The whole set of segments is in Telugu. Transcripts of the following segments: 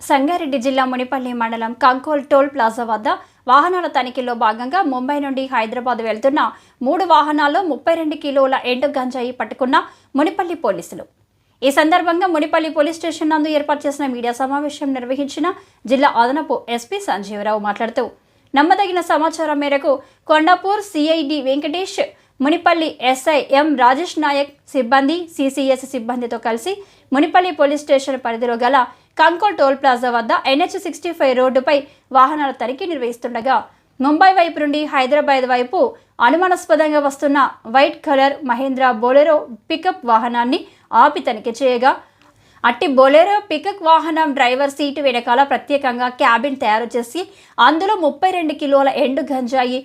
సంగారెడ్డి జిల్లా మునిపల్లి మండలం కంకోల్ టోల్ ప్లాజా వద్ద వాహనాల తనిఖీలో భాగంగా ముంబై నుండి హైదరాబాద్ వెళ్తున్న మూడు వాహనాల్లో ముప్పై రెండు కిలోల ఎండు గంజాయి పట్టుకున్న మునిపల్లి పోలీసులు. ఈ సందర్భంగా మునిపల్లి పోలీస్ స్టేషన్ నందు ఏర్పాటు చేసిన మీడియా సమావేశం నిర్వహించిన జిల్లా అదనపు ఎస్పీ సంజీవరావు మాట్లాడుతూ నమ్మదగిన సమాచారం మేరకు Kondapur CID Venkatesh Munipalli SI M Rajesh Nayak సిబ్బంది సిసిఎస్ సిబ్బందితో కలిసి మునిపల్లి పోలీస్ స్టేషన్ పరిధిలో గల కంకోల్ టోల్ ప్లాజా వద్ద ఎన్హెచ్ సిక్స్టీ ఫైవ్ రోడ్డుపై వాహనాల తనిఖీ నిర్వహిస్తుండగా ముంబై వైపు నుండి హైదరాబాద్ వైపు అనుమానాస్పదంగా వస్తున్న white colour Mahindra Bolero pickup వాహనాన్ని ఆపి తనిఖీ చేయగా అట్టి బొలెరో పికప్ వాహనం డ్రైవర్ సీటు వెనకాల ప్రత్యేకంగా క్యాబిన్ తయారు చేసి అందులో ముప్పై రెండు కిలోల ఎండు గంజాయి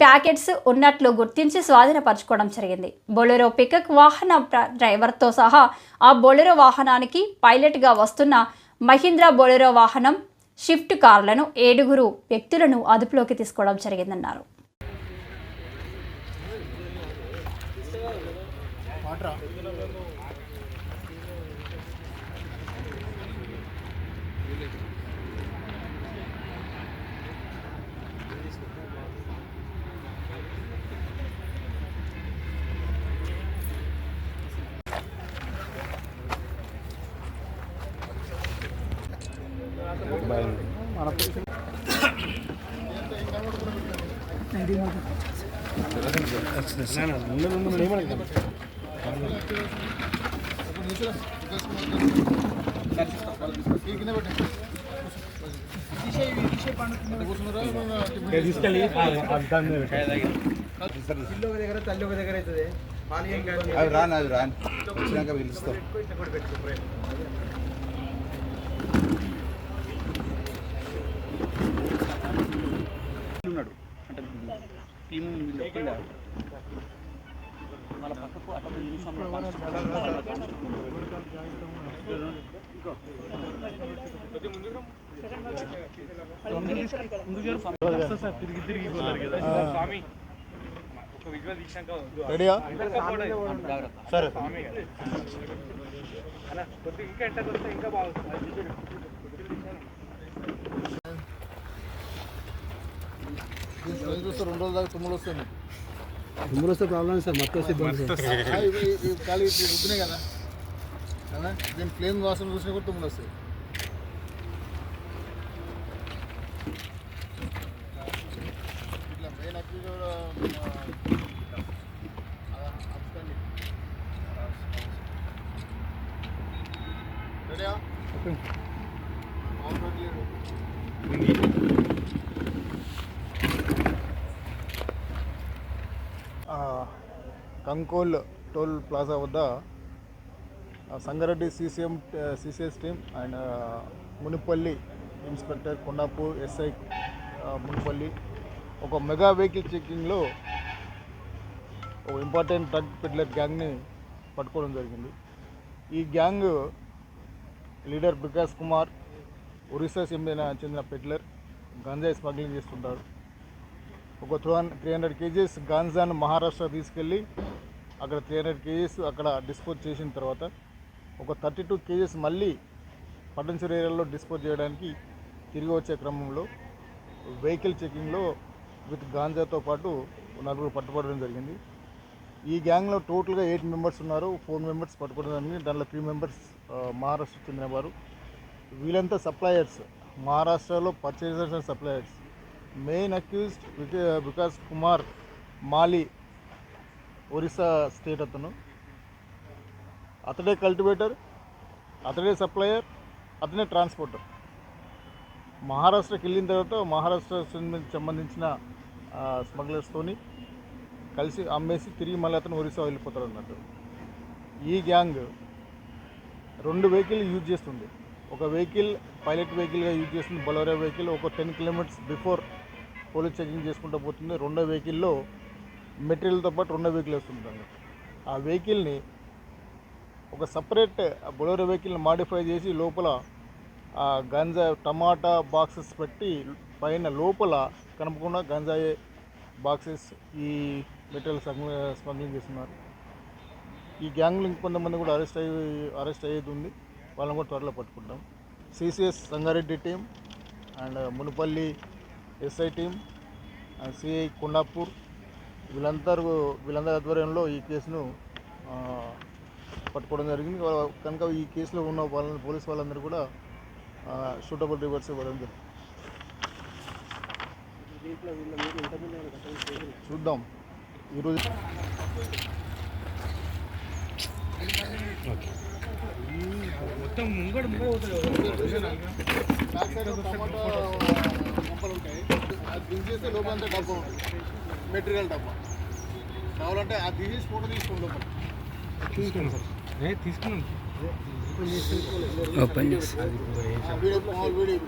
ప్యాకెట్స్ ఉన్నట్లు గుర్తించి స్వాధీనపరచుకోవడం జరిగింది. బొలెరో పికప్ వాహన డ్రైవర్తో సహా ఆ బొలెరో వాహనానికి పైలట్గా వస్తున్న మహీంద్రా బొలెరో వాహనం షిఫ్ట్ కార్లను ఏడుగురు వ్యక్తులను అదుపులోకి తీసుకోవడం జరిగిందన్నారు ఇల్లు ఒక దగ్గర తల్లి ఒక దగ్గర అవుతుంది పాలు ఏం కాదు అవి రాను అవి రాను వచ్చినాక పిలుస్తాం చెప్పిందా? వాళ్ళ పక్కకు అట్లా నిమిషంలో తిరిగి తిరిగి స్వామి ఒక విజువల్ తీసాక రెడీయా? సరే. ఇంకా ఇంకా బాగుంటుంది. రెండు రోజుల దాకా తుమ్ములు వస్తాయి ముందు వస్తే ప్రాబ్లం సార్ మొత్తం ఇవి ఖాళీ రుద్దినాయి కదా కదా దీని ప్లేన్ వాసన చూసినా కూడా తుమ్ములు వస్తాయి ఇట్లా మెయిన్ అక్కి కూడా రెడీయా అవును రెడీ కంకోల్ టోల్ ప్లాజా వద్ద Sangareddy CCM CCS team and Munipalli inspector Kondapur SI Munipalli ఒక మెగా వెహికల్ చెక్కింగ్లో ఒక ఇంపార్టెంట్ డ్రగ్ పెడ్లర్ గ్యాంగ్ని పట్టుకోవడం జరిగింది. ఈ గ్యాంగ్ లీడర్ వికాస్ కుమార్ ఒరిస్సా చెందిన చెందిన పెట్లర్ గంజాయి స్మగ్లింగ్ చేస్తుంటారు. ఒక త్రీ త్రీ హండ్రెడ్ కేజీస్ గాంజాను మహారాష్ట్ర తీసుకెళ్ళి అక్కడ త్రీ హండ్రెడ్ కేజీస్ అక్కడ డిస్పోజ్ చేసిన తర్వాత ఒక థర్టీ టూ కేజీస్ మళ్ళీ పట్టణచూరు ఏరియాలో డిస్పోజ్ చేయడానికి తిరిగి వచ్చే క్రమంలో వెహికల్ చెకింగ్లో విత్ గాంజాతో పాటు నలుగురు పట్టుబడడం జరిగింది. ఈ గ్యాంగ్లో టోటల్గా ఎయిట్ మెంబర్స్ ఉన్నారు. ఫోర్ మెంబర్స్ పట్టుకోవడం జరిగింది. దాంట్లో త్రీ మెంబర్స్ మహారాష్ట్ర చెందిన వారు వీళ్ళంతా సప్లయర్స్ మహారాష్ట్రలో purchasers and suppliers main accused Vikas Kumar Mali Orissa state అతను. అతడే కల్టివేటర్ అతడే సప్లయర్ అతనే ట్రాన్స్పోర్టర్ మహారాష్ట్రకి వెళ్ళిన తర్వాత మహారాష్ట్ర సంబంధించిన స్మగ్లర్స్తోని కలిసి అమ్మేసి తిరిగి మళ్ళీ అతను ఒరిస్సా వెళ్ళిపోతాడు అన్నట్టు ఈ గ్యాంగ్ రెండు వెహికల్ యూజ్ చేస్తుంది ఒక వెహికల్ పైలట్ వెహికల్గా యూజ్ చేస్తుంది బొలరో వెహికల్ ఒక ten kilometres before police checking చేసుకుంటూ పోతుంది రెండో వెహికల్లో మెటీరియల్తో పాటు రెండో వెహికల్ వస్తుంది ఆ వెహికల్ని ఒక సపరేట్ బొలరో వెహికల్ని మాడిఫై చేసి లోపల ఆ గంజా టమాటా బాక్సెస్ పెట్టి పైన లోపల కనపకుండా గంజాయి బాక్సెస్ ఈ మెటీరియల్ స్మగ్లింగ్ చేస్తున్నారు. ఈ గ్యాంగ్లు ఇంకొంతమంది కూడా అరెస్ట్ అయ్యి అరెస్ట్ అయ్యేది ఉంది. వాళ్ళని కూడా త్వరలో పట్టుకుంటాం. CCS Sangareddy team and Munupalli SI team and CI Kondapur వీళ్ళందరూ వీళ్ళందరి ఆధ్వర్యంలో ఈ కేసును పట్టుకోవడం జరిగింది. కనుక ఈ కేసులో ఉన్న వాళ్ళని పోలీస్ వాళ్ళందరూ కూడా షూటబుల్ రివర్స్ ఇవ్వడం జరిగింది. చూద్దాం. ఈరోజు మొత్తం ముంగడు మొక్కలు ఉంటాయి. అది దించేస్తే లోపలంతా డబ్బా ఉంటుంది. మెటీరియల్ డబ్బా. కావాలంటే అది తీసేసి ఫోటో తీసుకోండి లోపల. తీసుకున్నాం సార్. ఏ తీసుకున్నాం. వీడియో.